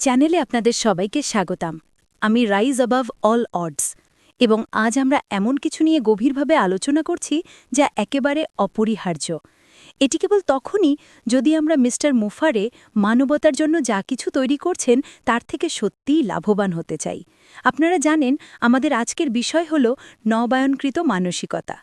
চ্যানেলে আপনাদের সবাইকে স্বাগতম। আমি রাইজ অ্যাবাভ অল অডস এবং আজ আমরা এমন কিছু নিয়ে গভীরভাবে আলোচনা করছি যা একেবারে অপরিহার্য। এটি কেবল তখনই যদি আমরা মিস্টার মুফারে মানবতার জন্য যা কিছু তৈরি করছেন তার থেকে সত্যিই লাভবান হতে চাই। আপনারা জানেন, আমাদের আজকের বিষয় হল নবায়নকৃত মানসিকতা।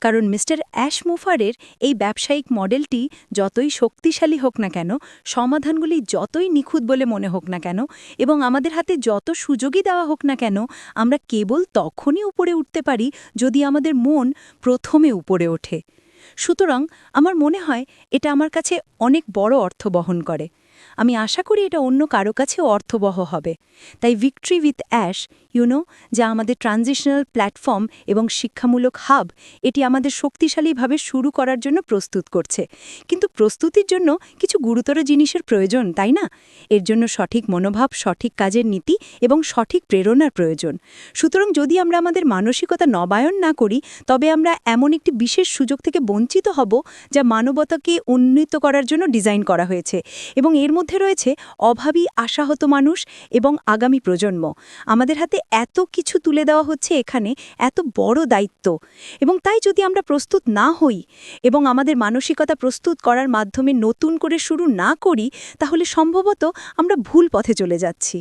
কারণ মিস্টার অ্যাশ মুফারের এই ব্যবসায়িক মডেলটি যতই শক্তিশালী হোক না কেন, সমাধানগুলি যতই নিখুঁত বলে মনে হোক না কেন এবং আমাদের হাতে যত সুযোগই দেওয়া হোক না কেন, আমরা কেবল তখনই উপরে উঠতে পারি যদি আমাদের মন প্রথমে উপরে ওঠে। সুতরাং আমার মনে হয় এটা আমার কাছে অনেক বড় অর্থ বহন করে। আমি আশা করি এটা অন্য কারও কাছে অর্থবহ হবে। তাই ভিক্টরি উইথ অ্যাশ ইউনো যা আমাদের ট্রানজিশনাল প্ল্যাটফর্ম এবং শিক্ষামূলক হাব এটি আমাদের শক্তিশালীভাবে শুরু করার জন্য প্রস্তুত করছে। কিন্তু প্রস্তুতির জন্য কিছু গুরুতর জিনিসের প্রয়োজন, তাই না? এর জন্য সঠিক মনোভাব, সঠিক কাজের নীতি এবং সঠিক প্রেরণার প্রয়োজন। সুতরাং যদি আমরা আমাদের মানসিকতা নবায়ন না করি, তবে আমরা এমন একটি বিশেষ সুযোগ থেকে বঞ্চিত হব যা মানবতাকে উন্নীত করার জন্য ডিজাইন করা হয়েছে। এবং এর মধ্যে রয়েছে অভাবী, আশাহত মানুষ এবং আগামী প্রজন্ম। আমাদের হাতে এত কিছু তুলে দেওয়া হচ্ছে এখানে, এত বড় দায়িত্ব। এবং তাই যদি আমরা প্রস্তুত না হই এবং আমাদের মানসিকতা প্রস্তুত করার মাধ্যমে নতুন করে শুরু না করি, তাহলে সম্ভবত আমরা ভুল পথে চলে যাচ্ছি।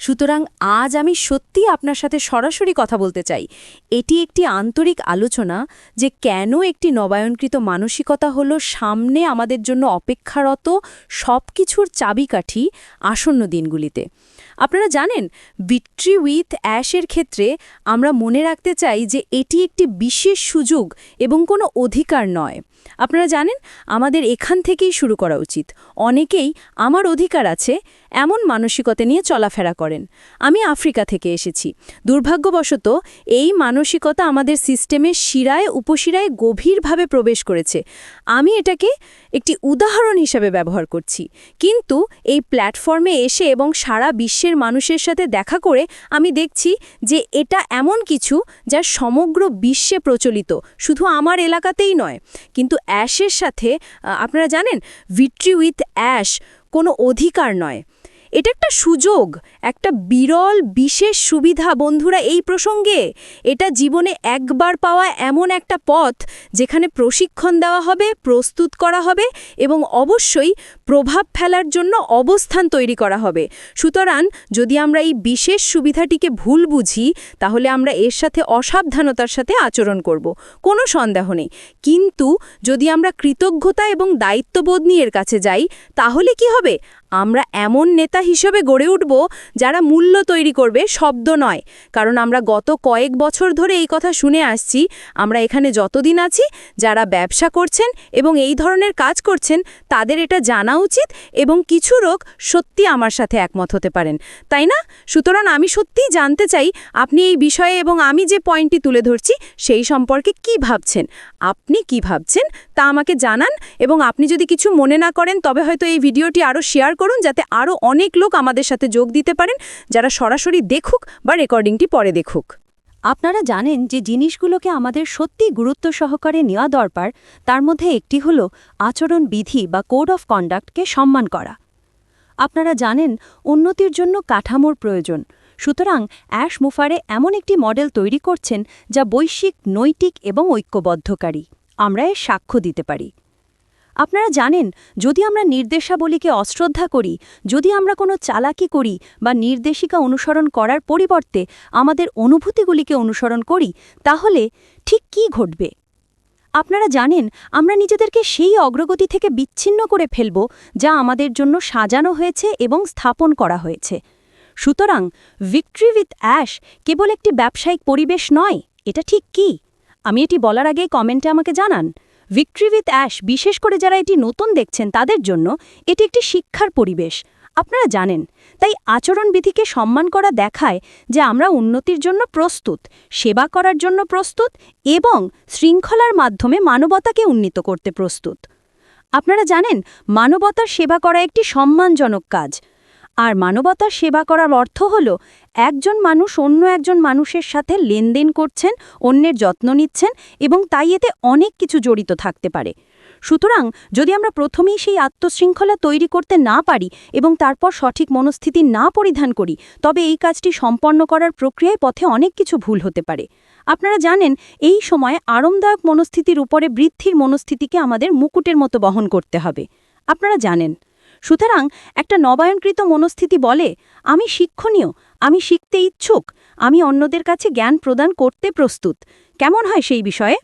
সুতরাং আজ আমি সত্যি আপনার সাথে সরাসরি কথা বলতে চাই। এটি একটি আন্তরিক আলোচনা যে কেন একটি নবায়নকৃত মানসিকতা হল সামনে আমাদের জন্য অপেক্ষারত সব কিছুর চাবিকাঠি আসন্ন দিনগুলিতে। আপনারা জানেন ভিক্টরি উইথ অ্যাশের ক্ষেত্রে আমরা মনে রাখতে চাই যে এটি একটি বিশেষ সুযোগ এবং কোনো অধিকার নয়। আপনারা জানেন, আমাদের এখান থেকেই শুরু করা উচিত। অনেকেই আমার অধিকার আছে এমন মানসিকতা নিয়ে চলাফেরা করেন। আমি আফ্রিকা থেকে এসেছি। দুর্ভাগ্যবশত এই মানসিকতা আমাদের সিস্টেমের শিরায় উপশিরায় গভীরভাবে প্রবেশ করেছে। আমি এটাকে একটি উদাহরণ হিসাবে ব্যবহার করছি। কিন্তু এই প্ল্যাটফর্মে এসে এবং সারা বিশ্বের মানুষের সাথে দেখা করে আমি দেখছি যে এটা এমন কিছু যা সমগ্র বিশ্বে প্রচলিত। শুধু আমার এলাকাতেই নয়, কিন্তু অ্যাশের সাথে আপনারা জানেন ভিট্রি উইথ অ্যাশ কোনো অধিকার নয়। এটা একটা সুযোগ, একটা বিরল, বিশেষ সুবিধা বন্ধুরা এই প্রসঙ্গে। এটা জীবনে একবার পাওয়া এমন একটা পথ যেখানে প্রশিক্ষণ দেওয়া হবে, প্রস্তুত করা হবে এবং অবশ্যই প্রভাব ফেলার জন্য অবস্থান তৈরি করা হবে। সুতরাং যদি আমরা এই বিশেষ সুবিধাটিকে ভুল বুঝি, তাহলে আমরা এর সাথে অসাবধানতার সাথে আচরণ করব। কোনো সন্দেহ নেই। কিন্তু যদি আমরা কৃতজ্ঞতা এবং দায়িত্ববোধ নিয়ে এর কাছে যাই, তাহলে কি হবে? আমরা এমন নেতা হিসেবে গড়ে উঠব যারা মূল্য তৈরি করবে শব্দ নয়। কারণ আমরা গত কয়েক বছর ধরে এই কথা শুনে আসছি, আমরা এখানে যতদিন আছি, যারা ব্যবসা করছেন এবং এই ধরনের কাজ করছেন, তাদের এটা জানা উচিত এবং কিছু লোক সত্যি আমার সাথে একমত হতে পারেন। তাই না? সুতরাং আমি সত্যিই জানতে চাই, আপনি এই বিষয়ে এবং আমি যে পয়েন্টটি তুলে ধরছি, সেই সম্পর্কে কি ভাবছেন? আপনি কি ভাবছেন? তা আমাকে জানান এবং আপনি যদি কিছু মনে না করেন, তবে হয়তো এই ভিডিওটি আরও শেয়ার করুন যাতে আরও অনেক লোক আমাদের সাথে যোগ দিতে পারেন, যারা সরাসরি দেখুক বা রেকর্ডিংটি পরে দেখুক। আপনারা জানেন যে জিনিসগুলোকে আমাদের সত্যি গুরুত্ব সহকারে নেওয়া দরকার, তার মধ্যে একটি হল আচরণ বিধি বা কোড অফ কন্ডাক্টকে সম্মান করা। আপনারা জানেন উন্নতির জন্য কাঠামোর প্রয়োজন। সুতরাং অ্যাশ মুফারে এমন একটি মডেল তৈরি করছেন যা বৈশ্বিক, নৈতিক এবং ঐক্যবদ্ধকারী। আমরা এর সাক্ষ্য দিতে পারি। আপনারা জানেন, যদি আমরা নির্দেশাবলীকে অশ্রদ্ধা করি, যদি আমরা কোনো চালাকি করি বা নির্দেশিকা অনুসরণ করার পরিবর্তে আমাদের অনুভূতিগুলিকে অনুসরণ করি, তাহলে ঠিক কি ঘটবে? আপনারা জানেন, আমরা নিজেদেরকে সেই অগ্রগতি থেকে বিচ্ছিন্ন করে ফেলব যা আমাদের জন্য সাজানো হয়েছে এবং স্থাপন করা হয়েছে। সুতরাং ভিক্টরি উইথ অ্যাশ কেবল একটি ব্যবসায়িক পরিবেশ নয়, এটা ঠিক কি? আমি এটি বলার আগে কমেন্টে আমাকে জানান। ভিক্টরি উইথ অ্যাশ বিশেষ করে যারা এটি নতুন দেখছেন তাদের জন্য এটি একটি শিক্ষার পরিবেশ। আপনারা জানেন, তাই আচরণবিধিকে সম্মান করা দেখায় যে আমরা উন্নতির জন্য প্রস্তুত, সেবা করার জন্য প্রস্তুত এবং শৃঙ্খলার মাধ্যমে মানবতাকে উন্নীত করতে প্রস্তুত। আপনারা জানেন, মানবতার সেবা করা একটি সম্মানজনক কাজ। আর মানবতার সেবা করার অর্থ হল একজন মানুষ অন্য একজন মানুষের সাথে লেনদেন করছেন, অন্যের যত্ন নিচ্ছেন এবং তাই এতে অনেক কিছু জড়িত থাকতে পারে। সুতরাং যদি আমরা প্রথমেই সেই আত্মশৃঙ্খলা তৈরি করতে না পারি এবং তারপর সঠিক মনস্থিতি না পরিধান করি, তবে এই কাজটি সম্পন্ন করার প্রক্রিয়ায় পথে অনেক কিছু ভুল হতে পারে। আপনারা জানেন, এই সময় আরামদায়ক মনস্থিতির উপরে বৃদ্ধির মনস্থিতিকে আমাদের মুকুটের মতো বহন করতে হবে। আপনারা জানেন। সুতরাং একটা নবায়নকৃত মনস্থিতি বলে, আমি শিক্ষণীয় আমি শিখতে ইচ্ছুক, আমি অন্যদের কাছে জ্ঞান প্রদান করতে প্রস্তুত। কেমন হয় সেই বিষয়ে?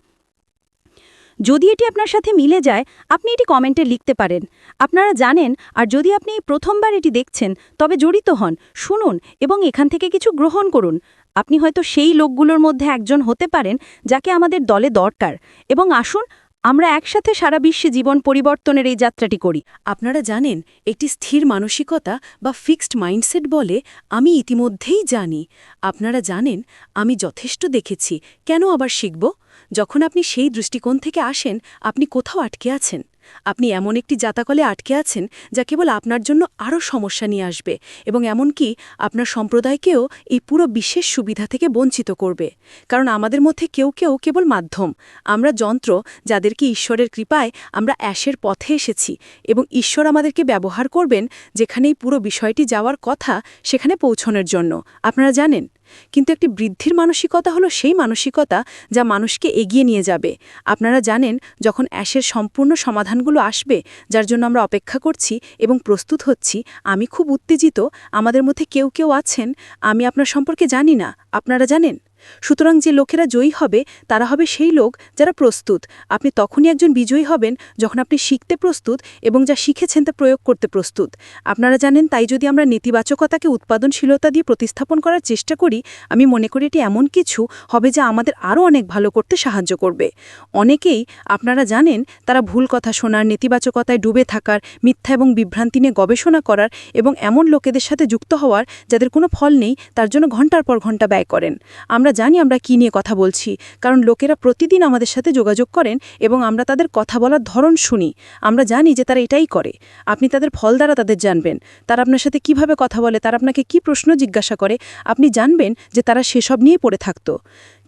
যদি এটি আপনার সাথে মিলে যায়, আপনি এটি কমেন্টে লিখতে পারেন। আপনারা জানেন, আর যদি আপনি প্রথমবার এটি দেখছেন, তবে জড়িত হন, শুনুন এবং এখান থেকে কিছু গ্রহণ করুন। আপনি হয়তো সেই লোকগুলোর মধ্যে একজন হতে পারেন, যাকে আমাদের দলে দরকার। এবং আসুন আমরা একসাথে সারা বিশ্বে জীবন পরিবর্তনের এই যাত্রাটি করি। আপনারা জানেন, একটি স্থির মানসিকতা বা ফিক্সড মাইন্ডসেট বলে আমি ইতিমধ্যেই জানি। আপনারা জানেন, আমি যথেষ্ট দেখেছি। কেন আবার শিখব? যখন আপনি সেই দৃষ্টিকোণ থেকে আসেন, আপনি কোথাও আটকে আছেন। আপনি এমন একটি জাতাকলে আটকে আছেন যা কেবল আপনার জন্য আরও সমস্যা নিয়ে আসবে এবং এমনকি আপনার সম্প্রদায়কেও এই পুরো বিশেষ সুবিধা থেকে বঞ্চিত করবে। কারণ আমাদের মধ্যে কেউ কেউ কেবল মাধ্যম। আমরা যন্ত্র যাদেরকে ঈশ্বরের কৃপায় আমরা অ্যাশের পথে এসেছি এবং ঈশ্বর আমাদেরকে ব্যবহার করবেন যেখানে এই পুরো বিষয়টি যাওয়ার কথা সেখানে পৌঁছনের জন্য। আপনারা জানেন? কিন্তু একটি বৃদ্ধির মানসিকতা হলো সেই মানসিকতা যা মানুষকে এগিয়ে নিয়ে যাবে। আপনারা জানেন, যখন অ্যাশের সম্পূর্ণ সমাধানগুলো আসবে, যার জন্য আমরা অপেক্ষা করছি এবং প্রস্তুত হচ্ছি, আমি খুব উত্তেজিত, আমাদের মধ্যে কেউ কেউ আছেন, আমি আপনার সম্পর্কে জানি না, আপনারা জানেন? সুতরাং যে লোকেরা জয়ী হবে, তারা হবে সেই লোক যারা প্রস্তুত। আপনি তখনই একজন বিজয়ী হবেন যখন আপনি শিখতে প্রস্তুত এবং যা শিখেছেন তা প্রয়োগ করতে প্রস্তুত। আপনারা জানেন, তাই যদি আমরা নেতিবাচকতাকে উৎপাদনশীলতা দিয়ে প্রতিস্থাপন করার চেষ্টা করি, আমি মনে করি এটি এমন কিছু হবে যা আমাদের আরও অনেক ভালো করতে সাহায্য করবে। অনেকেই, আপনারা জানেন, তারা ভুল কথা শোনার, নেতিবাচকতায় ডুবে থাকার, মিথ্যা এবং বিভ্রান্তি নিয়ে গবেষণা করার এবং এমন লোকেদের সাথে যুক্ত হওয়ার, যাদের কোনো ফল নেই, তার জন্য ঘণ্টার পর ঘণ্টা ব্যয় করেন। আমরা জানি আমরা কী নিয়ে কথা বলছি, কারণ লোকেরা প্রতিদিন আমাদের সাথে যোগাযোগ করেন এবং আমরা তাদের কথা বলার ধরন শুনি। আমরা জানি যে তারা এটাই করে। আপনি তাদের ফল দ্বারা তাদের জানবেন। তারা আপনার সাথে কীভাবে কথা বলে, তারা আপনাকে কি প্রশ্ন জিজ্ঞাসা করে, আপনি জানবেন যে তারা সেসব নিয়ে পড়ে থাকত।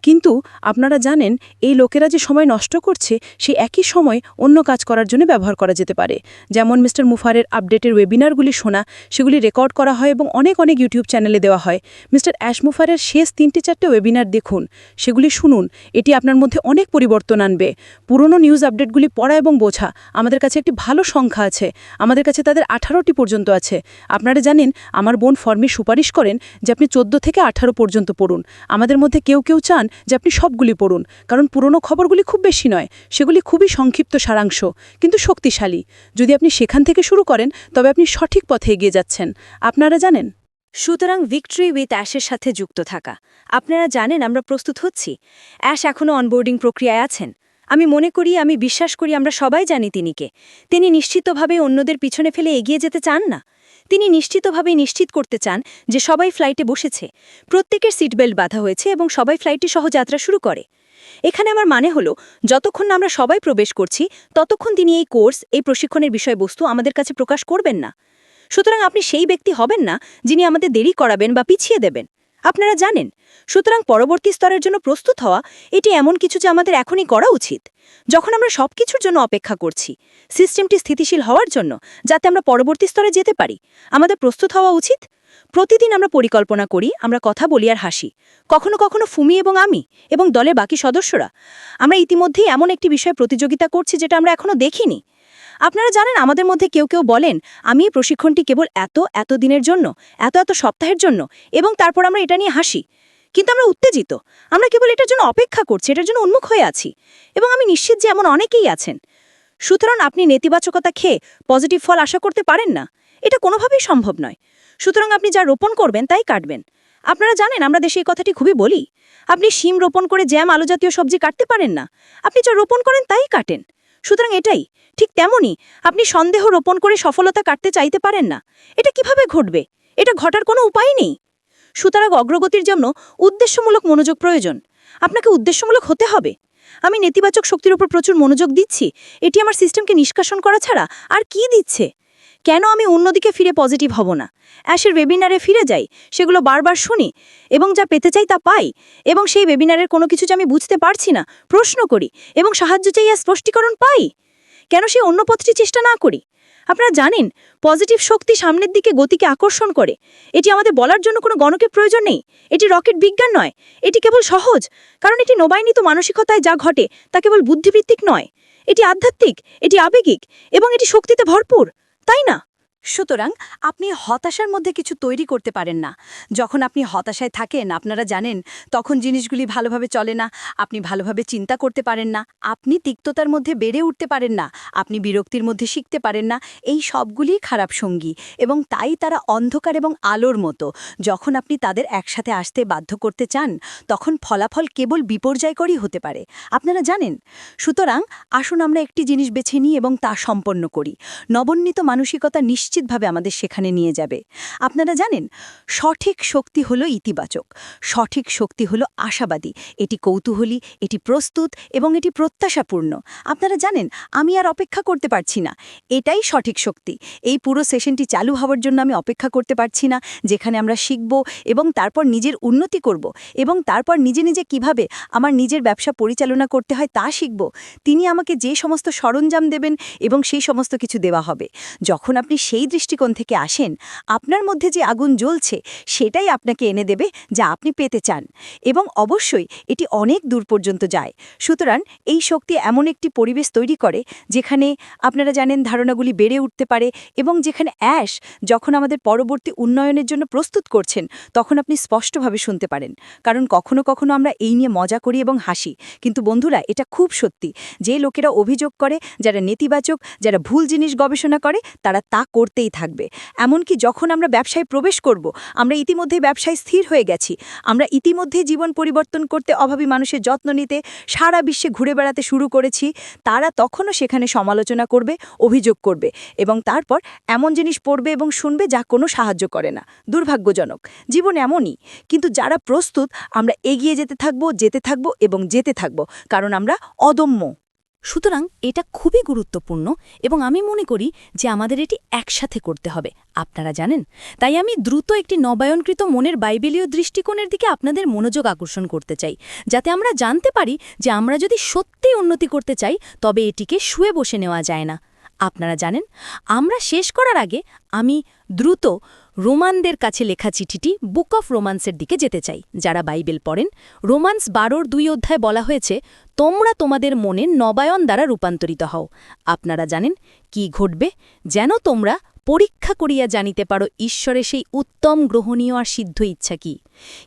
কিন্তু আপনারা জানেন, এই লোকেরা যে সময় নষ্ট করছে সেই একই সময় অন্য কাজ করার জন্য ব্যবহার করা যেতে পারে। যেমন মিস্টার মুফারের আপডেটের ওয়েবিনারগুলি শোনা, সেগুলি রেকর্ড করা হয় এবং অনেক অনেক ইউটিউব চ্যানেলে দেওয়া হয়। মিস্টার অ্যাশ মুফারের শেষ তিনটে চারটে ওয়েবিনার দেখুন, সেগুলি শুনুন, এটি আপনার মধ্যে অনেক পরিবর্তন আনবে। পুরনো নিউজ আপডেটগুলি পড়া এবং বোঝা, আমাদের কাছে একটি ভালো সংখ্যা আছে, আমাদের কাছে তাদের আঠারোটি পর্যন্ত আছে। আপনারা জানেন, আমার বোন ফর্মে সুপারিশ করেন যে আপনি চোদ্দ থেকে আঠারো পর্যন্ত পড়ুন। আমাদের মধ্যে কেউ কেউ চান যে আপনি সবগুলি পড়ুন। কারণ পুরনো খবরগুলি খুব বেশি নয়, সেগুলি খুবই সংক্ষিপ্ত সারাংশ, কিন্তু শক্তিশালী। যদি আপনি সেখান থেকে শুরু করেন, তবে আপনি সঠিক পথে এগিয়ে যাচ্ছেন। আপনারা জানেন? সুতরাং ভিক্টরি উইথ অ্যাশের সাথে যুক্ত থাকা। আপনারা জানেন আমরা প্রস্তুত হচ্ছি? অ্যাশ এখনও অনবোর্ডিং প্রক্রিয়ায় আছেন। আমি মনে করি, আমি বিশ্বাস করি আমরা সবাই জানি তিনিকে। তিনি নিশ্চিতভাবে অন্যদের পিছনে ফেলে এগিয়ে যেতে চান না। তিনি নিশ্চিতভাবে নিশ্চিত করতে চান যে সবাই ফ্লাইটে বসেছে। প্রত্যেকের সিট বেল্ট বাঁধা হয়েছে এবং সবাই ফ্লাইটটি সহ যাত্রা শুরু করে। এখানে আমার মানে হলো, যতক্ষণ আমরা সবাই প্রবেশ করছি, ততক্ষণ তিনি এই কোর্স, এই প্রশিক্ষণের বিষয়বস্তু আমাদের কাছে প্রকাশ করবেন না। সুতরাং আপনি সেই ব্যক্তি হবেন না যিনি আমাদের দেরি করাবেন বা পিছিয়ে দেবেন। আপনারা জানেন, সুতরাং পরবর্তী স্তরের জন্য প্রস্তুত হওয়া এটি এমন কিছু যা আমাদের এখনই করা উচিত। যখন আমরা সব কিছুর জন্য অপেক্ষা করছি, সিস্টেমটি স্থিতিশীল হওয়ার জন্য যাতে আমরা পরবর্তী স্তরে যেতে পারি। আমাদের প্রস্তুত হওয়া উচিত? প্রতিদিন আমরা পরিকল্পনা করি, আমরা কথা বলি আর হাসি। কখনো কখনো ফুমি এবং আমি এবং দলের বাকি সদস্যরা। আমরা ইতিমধ্যেই এমন একটি বিষয়ে প্রতিযোগিতা করছি যেটা আমরা এখনও দেখিনি। আপনারা জানেন আমাদের মধ্যে কেউ কেউ বলেন, আমি এই প্রশিক্ষণটি কেবল এত এত দিনের জন্য, এত এত সপ্তাহের জন্য এবং তারপর আমরা এটা নিয়ে হাসি। কিন্তু আমরা উত্তেজিত। আমরা কেবল এটার জন্য অপেক্ষা করছি, এটার জন্য উন্মুখ হয়ে আছি এবং আমি নিশ্চিত যে এমন অনেকেই আছেন। সুতরাং আপনি নেতিবাচকতা খেয়ে পজিটিভ ফল আশা করতে পারেন না। এটা কোনোভাবেই সম্ভব নয়। সুতরাং আপনি যা রোপণ করবেন তাই কাটবেন। আপনারা জানেন আমরা দেশে এই কথাটি খুবই বলি। আপনি শিম রোপণ করে জ্যাম আলু জাতীয় সবজি কাটতে পারেন না। আপনি যা রোপণ করেন তাই কাটেন। সুতরাং এটাই, ঠিক তেমনই, আপনি সন্দেহ রোপণ করে সফলতা কাটতে চাইতে পারেন না। এটা কীভাবে ঘটবে? এটা ঘটার কোনো উপায় নেই। সুতরাং অগ্রগতির জন্য উদ্দেশ্যমূলক মনোযোগ প্রয়োজন। আপনাকে উদ্দেশ্যমূলক হতে হবে। আমি নেতিবাচক শক্তির উপর প্রচুর মনোযোগ দিচ্ছি। এটি আমার সিস্টেমকে নিষ্কাশন করা ছাড়া আর কি দিচ্ছে? কেন আমি অন্যদিকে ফিরে পজিটিভ হব না? অ্যাশের ওয়েবিনারে ফিরে যাই, সেগুলো বারবার শুনি, এবং যা পেতে চাই তা পাই, এবং সেই ওয়েবিনারের কোনো কিছু যে আমি বুঝতে পারছি না, প্রশ্ন করি, এবং সাহায্য চাই আর স্পষ্টীকরণ পাই? কেন সেই অন্য পথটি চেষ্টা না করি? আপনারা জানেন পজিটিভ শক্তি সামনের দিকে গতিকে আকর্ষণ করে। এটি আমাদের বলার জন্য কোনো গণকের প্রয়োজন নেই। এটি রকেট বিজ্ঞান নয়, এটি কেবল সহজ, কারণ এটি নবায়নিত মানসিকতায় যা ঘটে, তা কেবল বুদ্ধিবৃত্তিক নয়। এটি আধ্যাত্মিক, এটি আবেগিক, এবং এটি শক্তিতে ভরপুর। তাই না? সুতরাং আপনি হতাশার মধ্যে কিছু তৈরি করতে পারেন না। যখন আপনি হতাশায় থাকেন, আপনারা জানেন, তখন জিনিসগুলি ভালোভাবে চলে না, আপনি ভালোভাবে চিন্তা করতে পারেন না, আপনি তিক্ততার মধ্যে বেড়ে উঠতে পারেন না, আপনি বিরক্তির মধ্যে শিখতে পারেন না, এই সবগুলিই খারাপ সঙ্গী এবং তাই তারা অন্ধকার এবং আলোর মতো। যখন আপনি তাদের একসাথে আসতে বাধ্য করতে চান, তখন ফলাফল কেবল বিপর্যয়করই হতে পারে। আপনারা জানেন? সুতরাং আসুন আমরা একটি জিনিস বেছে নিই এবং তা সম্পন্ন করি। নবন্বিত মানসিকতা নিশ্চিতভাবে আমাদের সেখানে নিয়ে যাবে। আপনারা জানেন, সঠিক শক্তি হলো ইতিবাচক, সঠিক শক্তি হলো আশাবাদী। এটি কৌতূহলী, এটি প্রস্তুত এবং এটি প্রত্যাশাপূর্ণ। আপনারা জানেন, আমি আর অপেক্ষা করতে পারছি না। এটাই সঠিক শক্তি। এই পুরো সেশনটি চালু হওয়ার জন্য আমি অপেক্ষা করতে পারছি না, যেখানে আমরা শিখব এবং তারপর নিজের উন্নতি করব এবং তারপর নিজে নিজে কীভাবে আমার নিজের ব্যবসা পরিচালনা করতে হয় তা শিখব। তিনি আমাকে যে সমস্ত সরঞ্জাম দেবেন এবং সেই সমস্ত কিছু দেওয়া হবে। যখন আপনি সেই দৃষ্টিকোণ থেকে আসেন, আপনার মধ্যে যে আগুন জ্বলছে সেটাই আপনাকে এনে দেবে যা আপনি পেতে চান। এবং অবশ্যই এটি অনেক দূর পর্যন্ত যায়। সুতরাং এই শক্তি এমন একটি পরিবেশ তৈরি করে যেখানে আপনারা জানেন ধারণাগুলি বেড়ে উঠতে পারে এবং যেখানে অ্যাশ যখন আমাদের পরবর্তী উন্নয়নের জন্য প্রস্তুত করছেন, তখন আপনি স্পষ্টভাবে শুনতে পারেন। কারণ কখনো কখনো আমরা এই নিয়ে মজা করি এবং হাসি। কিন্তু বন্ধুরা, এটা খুব সত্যি। যে লোকেরা অভিযোগ করে, যারা নেতিবাচক, যারা ভুল জিনিস গবেষণা করে, তারা তা করতেই থাকবে। এমনকি যখন আমরা ব্যবসায় প্রবেশ করব, আমরা ইতিমধ্যে ব্যবসায় স্থির হয়ে গেছি। আমরা ইতিমধ্যে জীবন পরিবর্তন করতে অভাবী মানুষের যত্ন নিতে, সারা বিশ্বে ঘুরে বেড়াতে শুরু করেছি। তারা তখনও সেখানে সমালোচনা করবে, অভিযোগ করবে এবং তারপর এমন জিনিস পড়বে এবং শুনবে যা কোনো সাহায্য করে না। দুর্ভাগ্যজনক। জীবন এমনই। কিন্তু যারা প্রস্তুত, আমরা এগিয়ে যেতে থাকব যেতে থাকব এবং যেতে থাকব, কারণ আমরা অদম্য। সুতরাং এটা খুবই গুরুত্বপূর্ণ এবং আমি মনে করি যে আমাদের এটি একসাথে করতে হবে। আপনারা জানেন? তাই আমি দ্রুত একটি নবায়নকৃত মনের বাইবেলীয় দৃষ্টিকোণের দিকে আপনাদের মনোযোগ আকর্ষণ করতে চাই, যাতে আমরা জানতে পারি যে আমরা যদি সত্যি উন্নতি করতে চাই, তবে এটিকে শুয়ে বসে নেওয়া যায় না। আপনারা জানেন। আমরা শেষ করার আগে আমি দ্রুত রোমানদের কাছে লেখা চিঠিটি বুক অফ রোমান্সের দিকে যেতে চাই, যারা বাইবেল পড়েন। রোমান্স বারোর দুই অধ্যায় বলা হয়েছে, তোমরা তোমাদের মনে নবায়ন দ্বারা রূপান্তরিত হও। আপনারা জানেন কি ঘটবে? যেন তোমরা পরীক্ষা করিয়া জানিতে পারো ঈশ্বরের সেই উত্তম গ্রহণীয় আর সিদ্ধ ইচ্ছা কি?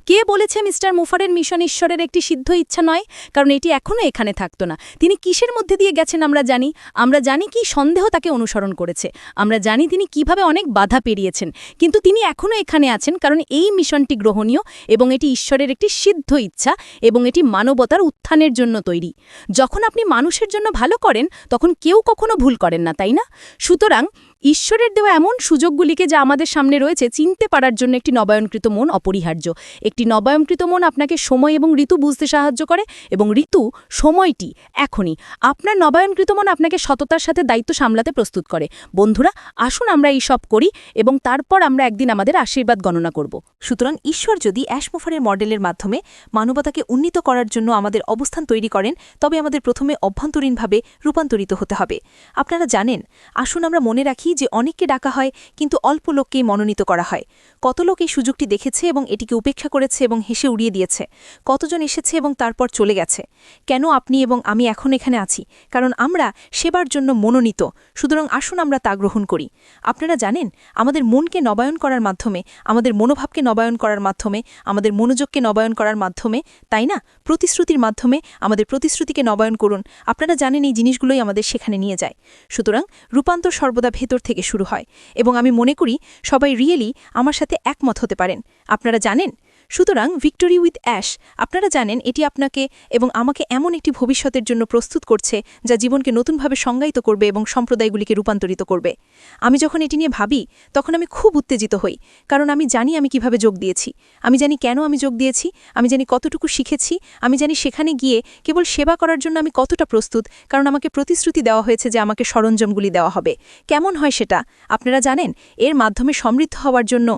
কে বলেছে মিস্টার মুফারের মিশন ঈশ্বরের একটি সিদ্ধ ইচ্ছা নয়? কারণ এটি এখনও এখানে থাকতো না। তিনি কিসের মধ্যে দিয়ে গেছেন আমরা জানি? আমরা জানি কি সন্দেহ তাকে অনুসরণ করেছে। আমরা জানি তিনি কীভাবে অনেক বাধা পেরিয়েছেন। কিন্তু তিনি এখনও এখানে আছেন কারণ এই মিশনটি গ্রহণীয় এবং এটি ঈশ্বরের একটি সিদ্ধ ইচ্ছা এবং এটি মানবতার উত্থানের জন্য তৈরি। যখন আপনি মানুষের জন্য ভালো করেন, তখন কেউ কখনো ভুল করেন না, তাই না? সুতরাং ঈশ্বরের দেওয়া এমন সুযোগগুলিকে যা আমাদের সামনে রয়েছে চিনতে পারার জন্য একটি নবায়নকৃত মন অপরিহার্য। একটি নবায়নকৃত মন আপনাকে সময় এবং ঋতু বুঝতে সাহায্য করে এবং ঋতু সময়টি এখনই। আপনার নবায়নকৃত মন আপনাকে সততার সাথে দায়িত্ব সামলাতে প্রস্তুত করে। বন্ধুরা, আসুন আমরা এই সব করি এবং তারপর আমরা একদিন আমাদের আশীর্বাদ গণনা করব। সুতরাং ঈশ্বর যদি অ্যাশমোফারের মডেলের মাধ্যমে মানবতাকে উন্নীত করার জন্য আমাদের অবস্থান তৈরি করেন, তবে আমাদের প্রথমে অভ্যন্তরীণভাবে রূপান্তরিত হতে হবে। আপনারা জানেন, আসুন আমরা মনে রাখি যে অনেককে ডাকা হয়, কিন্তু অল্প লোককেই মনোনীত করা হয়। কত লোক এই সুযোগটি দেখেছে এবং এটিকে উপেক্ষা করেছে এবং হেসে উড়িয়ে দিয়েছে। কতজন এসেছে এবং তারপর চলে গেছে। কেন আপনি এবং আমি এখন এখানে আছি? কারণ আমরা সেবার জন্য মনোনীত। সুতরাং আসুন আমরা তা গ্রহণ করি। আপনারা জানেন, আমাদের মনকে নবায়ন করার মাধ্যমে, আমাদের মনোভাবকে নবায়ন করার মাধ্যমে, আমাদের মনোযোগকে নবায়ন করার মাধ্যমে, তাই না? প্রতিশ্রুতির মাধ্যমে আমাদের প্রতিশ্রুতিকে নবায়ন করুন। আপনারা জানেন এই জিনিসগুলোই আমাদের সেখানে নিয়ে যায়। সুতরাং রূপান্তর সর্বদা ভেতর থেকে শুরু হয়। এবং আমি মনে করি সবাই রিয়েলি আমার সাথে একমত হতে পারেন। আপনারা জানেন? সুতরাং ভিক্টোরি উইথ অ্যাশ আপনারা জানেন এটি আপনাকে এবং আমাকে এমন একটি ভবিষ্যতের জন্য প্রস্তুত করছে যা জীবনকে নতুনভাবে সংজ্ঞায়িত করবে এবং সম্প্রদায়গুলিকে রূপান্তরিত করবে। আমি যখন এটি নিয়ে ভাবি, তখন আমি খুব উত্তেজিত হই, কারণ আমি জানি আমি কীভাবে যোগ দিয়েছি। আমি জানি কেন আমি যোগ দিয়েছি, আমি জানি কতটুকু শিখেছি, আমি জানি সেখানে গিয়ে কেবল সেবা করার জন্য আমি কতটা প্রস্তুত, কারণ আমাকে প্রতিশ্রুতি দেওয়া হয়েছে যে আমাকে সরঞ্জামগুলি দেওয়া হবে। কেমন হয় সেটা? আপনারা জানেন, এর মাধ্যমে সমৃদ্ধ হওয়ার জন্য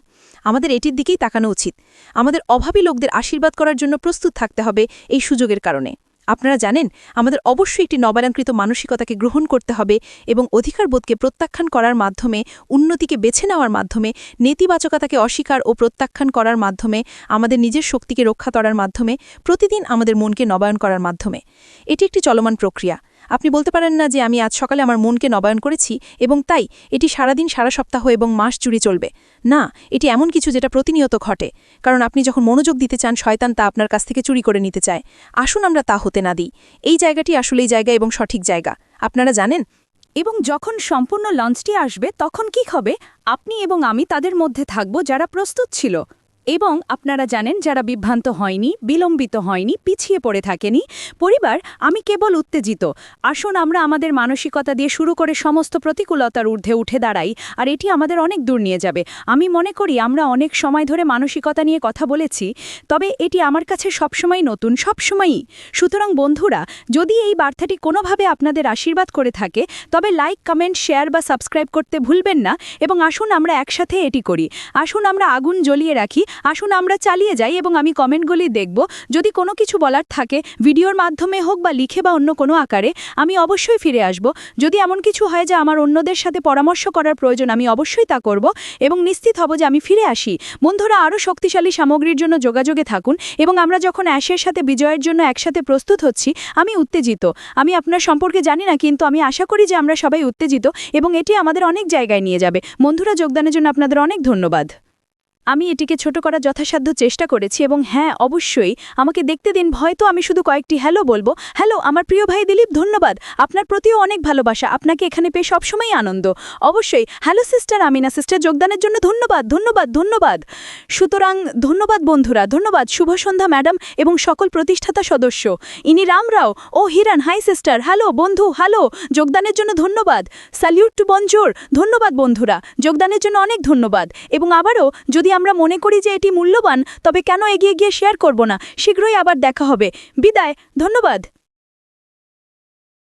আমাদের এটির দিকেই তাকানো উচিত। আমাদের অভাবী লোকদের আশীর্বাদ করার জন্য প্রস্তুত থাকতে হবে এই সুযোগের কারণে। আপনারা জানেন, আমাদের অবশ্যই একটি নবায়নকৃত মানসিকতাকে গ্রহণ করতে হবে এবং অধিকারবোধকে প্রত্যাখ্যান করার মাধ্যমে, উন্নতিকে বেছে নেওয়ার মাধ্যমে, নেতিবাচকতাকে অস্বীকার ও প্রত্যাখ্যান করার মাধ্যমে, আমাদের নিজের শক্তিকে রক্ষা করার মাধ্যমে, প্রতিদিন আমাদের মনকে নবায়ন করার মাধ্যমে। এটি একটি চলমান প্রক্রিয়া। আপনি বলতে পারেন না যে আমি আজ সকালে আমার মনকে নবায়ন করেছি এবং তাই এটি সারাদিন, সারা সপ্তাহ এবং মাস জুড়ে চলবে। না, এটি এমন কিছু যেটা প্রতিনিয়ত ঘটে। কারণ আপনি যখন মনোযোগ দিতে চান, শয়তান তা আপনার কাছ থেকে চুরি করে নিতে চায়। আসুন আমরা তা হতে না দিই। এই জায়গাটি আসলেই জায়গা এবং সঠিক জায়গা। আপনারা জানেন? এবং যখন সম্পূর্ণ লঞ্চটি আসবে, তখন কি হবে? আপনি এবং আমি তাদের মধ্যে থাকব যারা প্রস্তুত ছিল। এবং আপনারা জানেন, যারা বিভ্রান্ত হয়নি, বিলম্বিত হয়নি, পিছিয়ে পড়ে থাকেনি, পরিবার, আমি কেবল উত্তেজিত। আসুন, আমরা আমাদের মানসিকতা দিয়ে শুরু করে সমস্ত প্রতিকূলতার ঊর্ধ্বে উঠে দাঁড়াই, আর এটি আমাদের অনেক দূর নিয়ে যাবে। আমি মনে করি, আমরা অনেক সময় ধরে মানসিকতা নিয়ে কথা বলেছি, তবে এটি আমার কাছে সবসময় নতুন, সবসময়ই। সুতরাং বন্ধুরা, যদি এই বার্তাটি কোনোভাবে আপনাদের আশীর্বাদ করে থাকে, তবে লাইক, কমেন্ট, শেয়ার বা সাবস্ক্রাইব করতে ভুলবেন না, এবং আসুন, আমরা একসাথে এটি করি। আসুন, আমরা আগুন জ্বলিয়ে রাখি আসুন আমরা চালিয়ে যাই এবং আমি কমেন্টগুলি দেখব। যদি কোনো কিছু বলার থাকে, ভিডিওর মাধ্যমে হোক বা লিখে বা অন্য কোনো আকারে, আমি অবশ্যই ফিরে আসব। যদি এমন কিছু হয় যে আমার অন্যদের সাথে পরামর্শ করার প্রয়োজন, আমি অবশ্যই তা করব এবং নিশ্চিত হব যে আমি ফিরে আসি। বন্ধুরা, আরও শক্তিশালী সামগ্রীর জন্য যোগাযোগে থাকুন এবং আমরা যখন অ্যাশের সাথে বিজয়ের জন্য একসাথে প্রস্তুত হচ্ছি, আমি উত্তেজিত। আমি আপনার সম্পর্কে জানি না, কিন্তু আমি আশা করি যে আমরা সবাই উত্তেজিত এবং এটি আমাদের অনেক জায়গায় নিয়ে যাবে। বন্ধুরা, যোগদানের জন্য আপনাদের অনেক ধন্যবাদ। আমি এটিকে ছোট করার যথাসাধ্য চেষ্টা করেছি এবং হ্যাঁ অবশ্যই। আমাকে দেখতে দিন হয়তো আমি শুধু কয়েকটি হ্যালো বলব। হ্যালো, আমার প্রিয় ভাই দিলীপ, ধন্যবাদ। আপনার প্রতিও অনেক ভালোবাসা। আপনাকে এখানে পেয়ে সবসময় আনন্দ। অবশ্যই, হ্যালো সিস্টার আমিনা সিস্টার, যোগদানের জন্য ধন্যবাদ ধন্যবাদ ধন্যবাদ। সুতরাং ধন্যবাদ বন্ধুরা, ধন্যবাদ, শুভ সন্ধ্যা ম্যাডাম এবং সকল প্রতিষ্ঠাতা সদস্য। ইনি রামরাও ও হিরান হাই সিস্টার, হ্যালো বন্ধু, হ্যালো, যোগদানের জন্য ধন্যবাদ। স্যালিউট টু বঞ্জোর ধন্যবাদ বন্ধুরা, যোগদানের জন্য অনেক ধন্যবাদ। এবং আবারও যদি আমরা মনে করি যে এটি মূল্যবান, তবে কেন এগিয়ে গিয়ে শেয়ার করব না? শীঘ্রই আবার দেখা হবে। বিদায়, ধন্যবাদ।